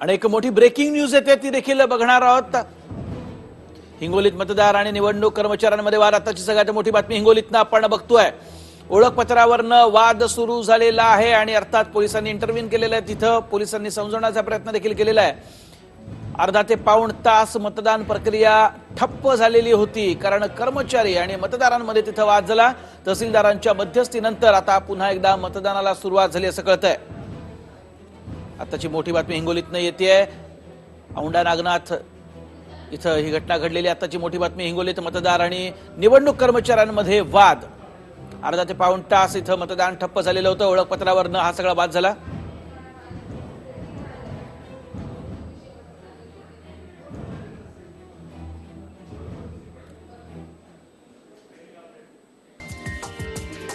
आणि एक मोठी ब्रेकिंग न्यूज येते ती देखील बघणार आहोत. हिंगोलीत मतदार आणि निवडणूक कर्मचाऱ्यांमध्ये वाद. आताची सगळ्यात मोठी बातमी हिंगोलीतनं आपण बघतोय. ओळखपत्रावरनं वाद सुरू झालेला आहे आणि अर्थात पोलिसांनी इंटरव्ह्यून केलेलं आहे. तिथं पोलिसांनी समजवण्याचा प्रयत्न देखील केलेला आहे. अर्धा ते पाऊण तास मतदान प्रक्रिया ठप्प झालेली होती कारण कर्मचारी आणि मतदारांमध्ये तिथं वाद झाला. तहसीलदारांच्या मध्यस्थीनंतर आता पुन्हा एकदा मतदानाला सुरुवात झाली असं कळतंय. आताची मोठी बातमी हिंगोलीतनं येते औंढा नागनाथ इथं ही घटना घडलेली आताची मोठी बातमी हिंगोलीत मतदार आणि निवडणूक कर्मचाऱ्यांमध्ये वाद. अर्धा ते पाऊण तास इथं मतदान ठप्प झालेलं होतं. ओळखपत्रावरनं हा सगळा वाद झाला.